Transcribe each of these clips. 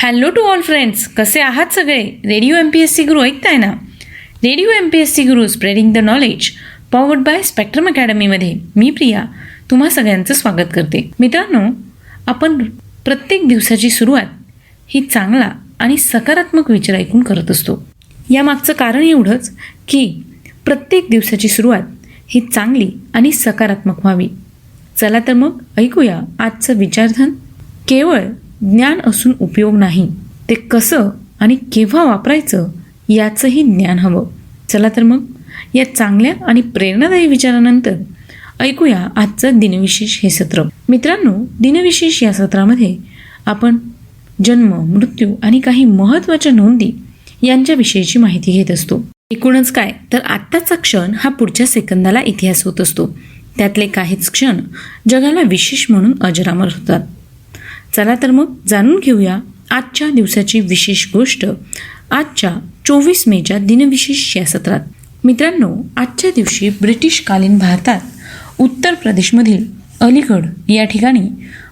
Hello to all friends कसे आहात सगळे? Radio M P S C Guru ऐकताय ना? Radio M P S C Guru spreading the knowledge powered by Spectrum अकॅडमीमध्ये मी प्रिया तुम्हा सगळ्यांचं स्वागत करते. मित्रांनो आपण प्रत्येक दिवसाची सुरुवात ही चांगला आणि सकारात्मक विचार ऐकून करत असतो. यामागचं कारण एवढंच की प्रत्येक दिवसाची सुरुवात ही चांगली आणि सकारात्मक व्हावी. चला तर मग ऐकूया आजचं विचारधन. केवळ ज्ञान असून उपयोग नाही. ते कसं आणि केव्हा वापरायचं याचंही ज्ञान हवं. चला तर मग या चांगल्या आणि प्रेरणादायी विचारानंतर ऐकूया आजचं दिनविशेष हे सत्र. मित्रांनो दिनविशेष या सत्रामध्ये आपण जन्म मृत्यू आणि काही महत्त्वाच्या नोंदी यांच्याविषयीची माहिती घेत असतो. एकूणच काय? तर आत्ताचा क्षण हा पुढच्या सेकंदाला इतिहास होत असतो. त्यातले काहीच क्षण जगाला विशेष म्हणून अजरामर होतात. चला तर मग जाणून घेऊया आजच्या दिवसाची विशेष गोष्ट. आजच्या चोवीस मेच्या दिनविशेष या सत्रात. मित्रांनो आजच्या दिवशी ब्रिटिशकालीन भारतात उत्तर प्रदेशमधील अलीगड या ठिकाणी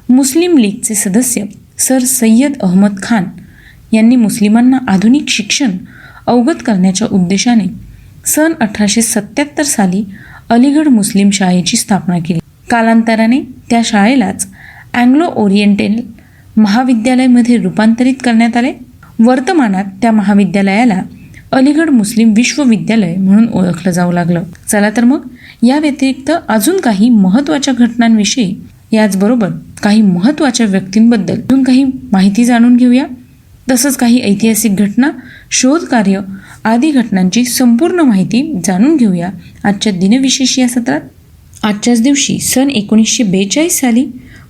मुस्लिम लीगचे सदस्य सर सय्यद अहमद खान यांनी मुस्लिमांना आधुनिक शिक्षण अवगत करण्याच्या उद्देशाने सन अठराशे सत्याहत्तर साली अलीगड मुस्लिम शाळेची स्थापना केली. कालांतराने त्या शाळेलाच अँग्लो ओरिएंटल महाविद्यालयामध्ये रूपांतरित करण्यात आले. वर्तमानात त्या महाविद्यालयाला अलीगड मुस्लिम विश्वविद्यालय म्हणून ओळखलं जाऊ लागलं. चला तर मग या व्यतिरिक्त अजून काही महत्त्वाच्या घटनांविषयी याचबरोबर काही महत्त्वाच्या व्यक्तींबद्दल अजून काही माहिती जाणून घेऊया. तसंच काही ऐतिहासिक घटना शोधकार्य आदी घटनांची संपूर्ण माहिती जाणून घेऊया आजच्या दिनविशेष या सत्रात. आजच्याच दिवशी सन एकोणीसशे बेचाळीस साली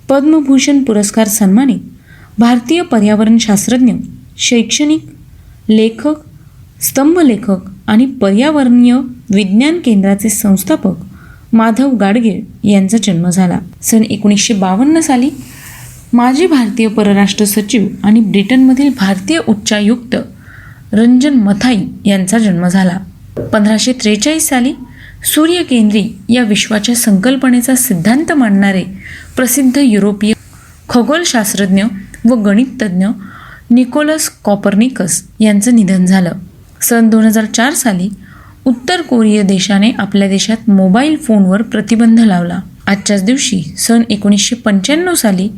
पद्मभूषण पुरस्कार सन्मानित भारतीय पर्यावरण शास्त्रज्ञ शैक्षणिक लेखक स्तंभलेखक आणि पर्यावरणीय विज्ञान केंद्राचे संस्थापक माधव गाडगीळ यांचा जन्म झाला. सन एकोणीसशे बावन्न साली माजी भारतीय परराष्ट्र सचिव आणि ब्रिटनमधील भारतीय उच्चायुक्त रंजन मथाई यांचा जन्म झाला. पंधराशे त्रेचाळीस साली सूर्यकेंद्री या विश्वाच्या संकल्पनेचा सिद्धांत मांडणारे प्रसिद्ध युरोपीय खगोलशास्त्रज्ञ व गणिततज्ञ निकोलस कॉपर्निकस यांचं निधन झालं. सन दोन हजार चार साली उत्तर कोरिया देशाने आपल्या देशात मोबाईल फोनवर प्रतिबंध लावला. आजच्याच दिवशी सन एकोणीसशे पंच्याण्णव साली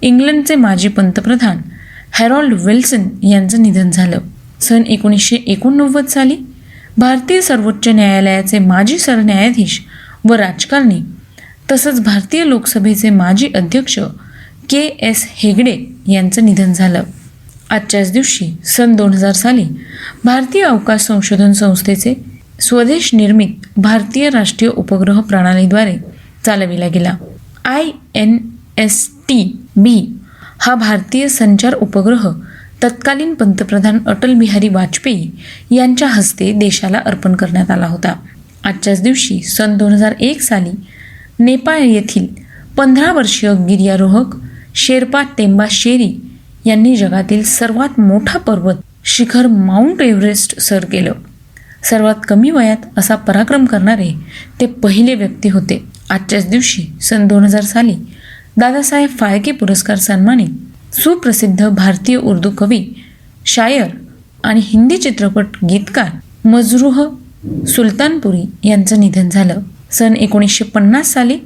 इंग्लंडचे माजी पंतप्रधान हॅरॉल्ड विल्सन यांचं निधन झालं. सन एकोणीसशे एकोणनव्वद साली भारतीय सर्वोच्च न्यायालयाचे माजी सरन्यायाधीश व राजकारणी तसंच भारतीय लोकसभेचे माजी अध्यक्ष के एस हेगडे यांचं निधन झालं. आजच्याच दिवशी सन दोन हजार साली भारतीय अवकाश संशोधन संस्थेचे स्वदेश निर्मित भारतीय राष्ट्रीय उपग्रह प्रणालीद्वारे चालविला गेला. I N S T B हा भारतीय संचार उपग्रह तत्कालीन पंतप्रधान अटल बिहारी वाजपेयी यांच्या हस्ते देशाला अर्पण करण्यात आला होता. आजच्याच दिवशी सन दोन हजार एक साली नेपाळ येथील पंधरा वर्षीय गिर्यारोहक शेर्पा तेंबा शेरी यांनी जगातील सर्वात मोठा पर्वत शिखर माउंट एव्हरेस्ट सर केलं. सर्वात कमी वयात असा पराक्रम करणारे ते पहिले व्यक्ती होते. आजच्याच दिवशी सन दोन हजार साली दादासाहेब फाळके पुरस्कार सन्मानित सुप्रसिद्ध भारतीय उर्दू कवी शायर आणि हिंदी चित्रपट गीतकार मजरूह सुलतानपुरी यांचं निधन झालं. सन एकोणीसशे पन्नास साली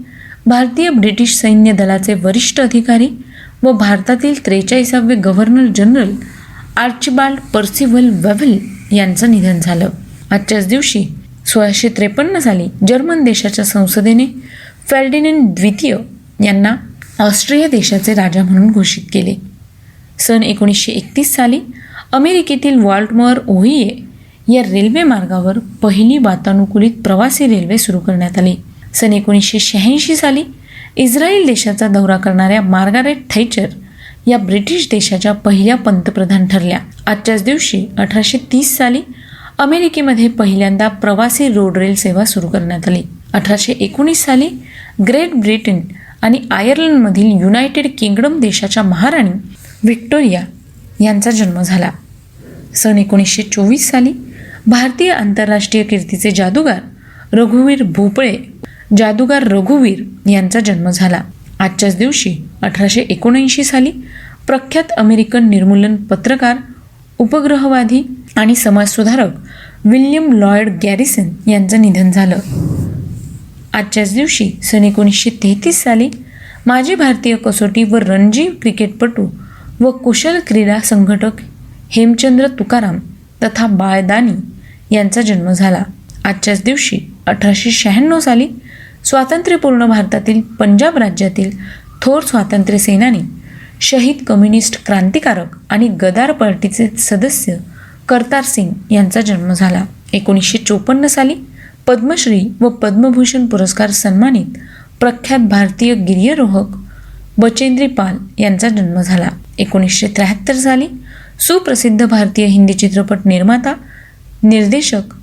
भारतीय ब्रिटिश सैन्य दलाचे वरिष्ठ अधिकारी व भारतातील त्रेचाळीसावे governor general Archibald Percival Wavell यांचं निधन झालं. आजच्याच दिवशी सोळाशे त्रेपन्न साली जर्मन देशाच्या संसदेने फेल्डिनेन द्वितीय यांना ऑस्ट्रिया देशाचे राजा म्हणून घोषित केले. सन एकोणीसशे एकतीस साली अमेरिकेतील वॉल्टमर ओहिये या रेल्वे मार्गावर पहिली वातानुकूलित प्रवासी रेल्वे सुरू करण्यात आली. सन एकोणीसशे शहाऐंशी साली इस्रायल देशाचा दौरा करणाऱ्या मार्गारेट थैचर या ब्रिटिश देशाच्या पहिल्या पंतप्रधान ठरल्या. आजच्याच दिवशी अठराशे तीस साली अमेरिकेमध्ये पहिल्यांदा प्रवासी रोड रेल सेवा सुरू करण्यात आली. अठराशे एकोणीस साली ग्रेट ब्रिटन आणि आयर्लंडमधील युनायटेड किंगडम देशाच्या महाराणी व्हिक्टोरिया यांचा जन्म झाला. सन एकोणीसशे चोवीस साली भारतीय आंतरराष्ट्रीय कीर्तीचे जादूगार रघुवीर भोपळे जादूगार रघुवीर यांचा जन्म झाला. आजच्याच दिवशी अठराशे एकोणऐंशी साली प्रख्यात अमेरिकन निर्मूलन पत्रकार उपग्रहवादी आणि समाजसुधारक विल्यम लॉयड गॅरिसन यांचं निधन झालं. आजच्याच दिवशी सन एकोणीसशे तेहतीस साली माजी भारतीय कसोटी व रणजी क्रिकेटपटू व कुशल क्रीडा संघटक हेमचंद्र तुकाराम तथा बाळदानी यांचा जन्म झाला. आजच्याच दिवशी अठराशे शहाण्णव साली स्वातंत्र्यपूर्ण भारतातील पंजाब राज्यातील थोर स्वातंत्र्य सेनानी शहीद कम्युनिस्ट क्रांतिकारक आणि गदार पार्टीचे सदस्य करतार सिंग यांचा जन्म झाला. एकोणीसशे चोपन्न साली पद्मश्री व पद्मभूषण पुरस्कार सन्मानित प्रख्यात भारतीय गिर्यरोहक बचेंद्री पाल यांचा जन्म झाला. एकोणीसशे त्र्याहत्तर साली सुप्रसिद्ध भारतीय हिंदी चित्रपट निर्माता निर्देशक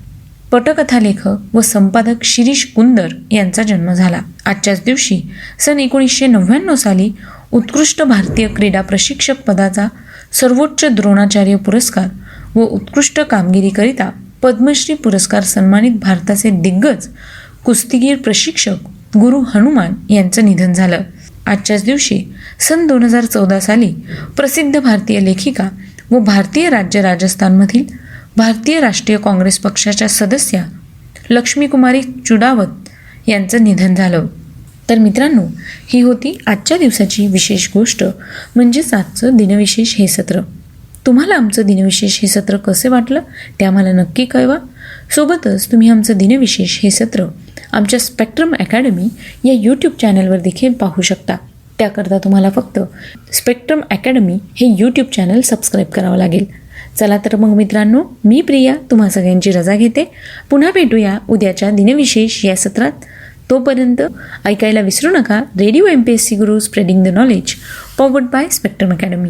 पटकथा लेखक व संपादक शिरीष कुंदर यांचा जन्म झाला. आजच्याच दिवशी सन एकोणीसशे नव्याण्णव साली उत्कृष्ट भारतीय क्रीडा प्रशिक्षक पदाचा सर्वोच्च द्रोणाचार्य पुरस्कार व उत्कृष्ट कामगिरीकरिता पद्मश्री पुरस्कार सन्मानित भारताचे दिग्गज कुस्तीगीर प्रशिक्षक गुरु हनुमान यांचं निधन झालं. आजच्याच दिवशी सन दोन हजार चौदा साली प्रसिद्ध भारतीय लेखिका व भारतीय राज्य राजस्थानमधील भारतीय राष्ट्रीय काँग्रेस पक्षाच्या सदस्या लक्ष्मीकुमारी चुडावत यांचं निधन झालं. तर मित्रांनो ही होती आजच्या दिवसाची विशेष गोष्ट म्हणजेच आजचं दिनविशेष हे सत्र. तुम्हाला आमचं दिनविशेष हे सत्र कसे वाटलं ते आम्हाला नक्की कळवा. सोबतच तुम्ही आमचं दिनविशेष हे सत्र आमच्या स्पेक्ट्रम अकॅडमी या यूट्यूब चॅनलवर देखील पाहू शकता. त्याकरता तुम्हाला फक्त स्पेक्ट्रम अकॅडमी हे यूट्यूब चॅनल सबस्क्राईब करावं लागेल. चला तर मग मित्रांनो मी प्रिया तुम्हा सगळ्यांची रजा घेते. पुन्हा भेटूया उद्याच्या दिनविशेष या सत्रात. तोपर्यंत ऐकायला विसरू नका radio M P S C Guru spreading the knowledge powered by spectrum academy